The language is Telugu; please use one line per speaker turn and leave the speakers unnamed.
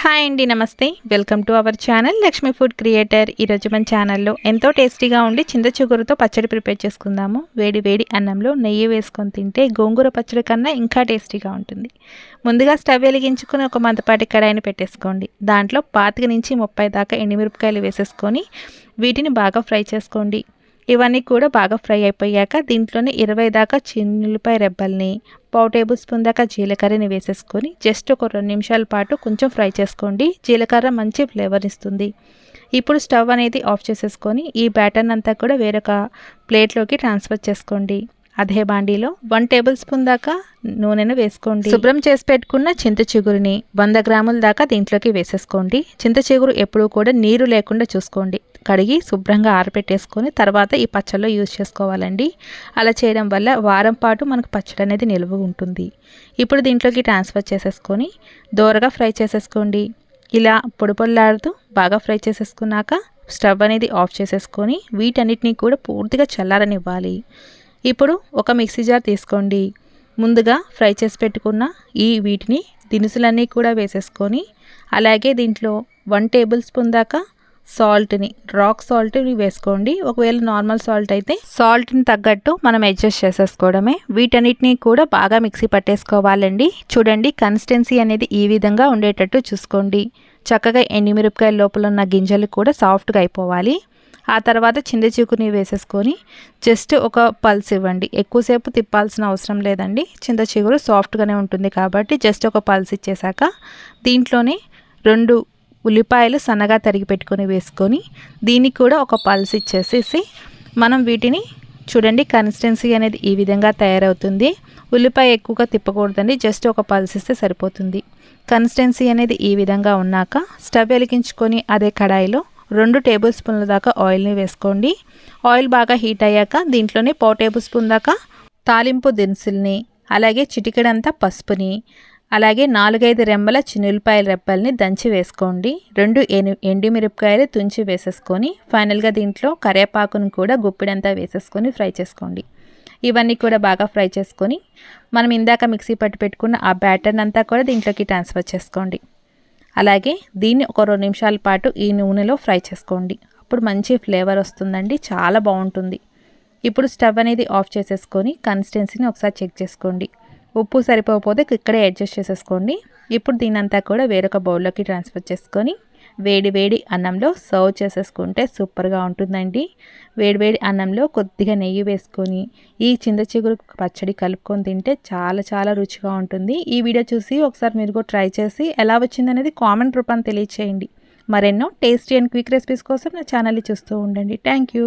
హాయ్ అండి నమస్తే. Welcome to our channel Lakshmi Food Creator. ఈరోజు మన ఛానల్లో ఎంతో టేస్టీగా ఉండి చింత చిగురుతో పచ్చడి ప్రిపేర్ చేసుకుందాము. వేడి వేడి అన్నంలో నెయ్యి వేసుకొని తింటే గోంగూర పచ్చడి కన్నా ఇంకా టేస్టీగా ఉంటుంది. ముందుగా స్టవ్ వెలిగించుకుని ఒక మందపాటి కడాయిని పెట్టేసుకోండి. దాంట్లో పాతిక నుంచి ముప్పై దాకా ఎండిమిరపకాయలు వేసేసుకొని వీటిని బాగా ఫ్రై చేసుకోండి. ఇవన్నీ కూడా బాగా ఫ్రై అయిపోయాక దీంట్లోనే ఇరవై దాకా చిన్నులపై రెబ్బల్ని పావు టేబుల్ స్పూన్ దాకా జీలకర్రని వేసేసుకొని జస్ట్ ఒక రెండు నిమిషాల పాటు కొంచెం ఫ్రై చేసుకోండి. జీలకర్ర మంచి ఫ్లేవర్ ఇస్తుంది. ఇప్పుడు స్టవ్ అనేది ఆఫ్ చేసేసుకొని ఈ బ్యాటర్ని అంతా కూడా వేరొక ప్లేట్లోకి ట్రాన్స్ఫర్ చేసుకోండి. అదే బాండీలో వన్ టేబుల్ స్పూన్ దాకా నూనెను వేసుకోండి. శుభ్రం చేసి పెట్టుకున్న చింత చిగురుని వంద గ్రాముల దాకా దీంట్లోకి వేసేసుకోండి. చింత చిగురు ఎప్పుడూ కూడా నీరు లేకుండా చూసుకోండి. కడిగి శుభ్రంగా ఆరపెట్టేసుకొని తర్వాత ఈ పచ్చళ్ళు యూజ్ చేసుకోవాలండి. అలా చేయడం వల్ల వారం పాటు మనకు పచ్చడి అనేది నిలువ ఉంటుంది. ఇప్పుడు దీంట్లోకి ట్రాన్స్ఫర్ చేసేసుకొని దోరగా ఫ్రై చేసేసుకోండి. ఇలా పొడి పొల్లాడుతూ బాగా ఫ్రై చేసేసుకున్నాక స్టవ్ అనేది ఆఫ్ చేసేసుకొని వీటన్నిటినీ కూడా పూర్తిగా చల్లారనివ్వాలి. ఇప్పుడు ఒక మిక్సీ జార్ తీసుకోండి. ముందుగా ఫ్రై చేసి పెట్టుకున్న ఈ వీటిని దినుసులన్నీ కూడా వేసేసుకొని అలాగే దీంట్లో వన్ టేబుల్ స్పూన్ దాకా సాల్ట్ని రాక్ సాల్ట్ని వేసుకోండి. ఒకవేళ నార్మల్ సాల్ట్ అయితే సాల్ట్ని తగ్గట్టు మనం అడ్జస్ట్ చేసేసుకోవడమే. వీటన్నిటిని కూడా బాగా మిక్సీ పట్టేసుకోవాలండి. చూడండి కన్సిస్టెన్సీ అనేది ఈ విధంగా ఉండేటట్టు చూసుకోండి. చక్కగా ఎండిమిరపకాయల లోపల ఉన్న గింజలు కూడా సాఫ్ట్గా అయిపోవాలి. ఆ తర్వాత చింత చీకుని వేసేసుకొని జస్ట్ ఒక పల్స్ ఇవ్వండి. ఎక్కువసేపు తిప్పాల్సిన అవసరం లేదండి. చింత చిగురు సాఫ్ట్గానే ఉంటుంది కాబట్టి జస్ట్ ఒక పల్స్ ఇచ్చేసాక దీంట్లోనే రెండు ఉల్లిపాయలు సన్నగా తరిగి పెట్టుకొని వేసుకొని దీనికి కూడా ఒక పల్స్ ఇచ్చేసేసి మనం వీటిని చూడండి కన్సిస్టెన్సీ అనేది ఈ విధంగా తయారవుతుంది. ఉల్లిపాయ ఎక్కువగా తిప్పకూడదండి. జస్ట్ ఒక పల్సిస్తే సరిపోతుంది. కన్సిస్టెన్సీ అనేది ఈ విధంగా ఉన్నాక స్టవ్ వెలిగించుకొని అదే కడాయిలో రెండు టేబుల్ స్పూన్ల దాకా ఆయిల్ని వేసుకోండి. ఆయిల్ బాగా హీట్ అయ్యాక దీంట్లోనే పావు టేబుల్ స్పూన్ దాకా తాలింపు దినుసుల్ని అలాగే చిటికెడంతా పసుపుని అలాగే నాలుగైదు రెమ్మల చినుల్లిపాయల రెప్పల్ని దంచి వేసుకోండి. రెండు ఎని ఎండుమిరపకాయలు తుంచి వేసేసుకొని ఫైనల్గా దీంట్లో కరివేపాకును కూడా గుప్పిడంతా వేసేసుకొని ఫ్రై చేసుకోండి. ఇవన్నీ కూడా బాగా ఫ్రై చేసుకొని మనం ఇందాక మిక్సీ పట్టు పెట్టుకున్న ఆ బ్యాటర్ని అంతా కూడా దీంట్లోకి ట్రాన్స్ఫర్ చేసుకోండి. అలాగే దీన్ని ఒక రెండు నిమిషాల పాటు ఈ నూనెలో ఫ్రై చేసుకోండి. అప్పుడు మంచి ఫ్లేవర్ వస్తుందండి. చాలా బాగుంటుంది. ఇప్పుడు స్టవ్ అనేది ఆఫ్ చేసేసుకొని కన్సిస్టెన్సీని ఒకసారి చెక్ చేసుకోండి. ఉప్పు సరిపోకపోతే ఇక్కడే అడ్జస్ట్ చేసేసుకోండి. ఇప్పుడు దీనంతా కూడా వేరొక బౌల్లోకి ట్రాన్స్ఫర్ చేసుకొని వేడి వేడి అన్నంలో సర్వ్ చేసేసుకుంటే సూపర్గా ఉంటుందండి. వేడివేడి అన్నంలో కొద్దిగా నెయ్యి వేసుకొని ఈ చింత చిగురు పచ్చడి కలుపుకొని తింటే చాలా చాలా రుచిగా ఉంటుంది. ఈ వీడియో చూసి ఒకసారి మీరు కూడా ట్రై చేసి ఎలా వచ్చిందనేది కామెంట్ రూపాన్ని తెలియచేయండి. మరెన్నో టేస్టీ అండ్ క్విక్ రెసిపీస్ కోసం నా ఛానల్ని చూస్తూ ఉండండి. Thank you.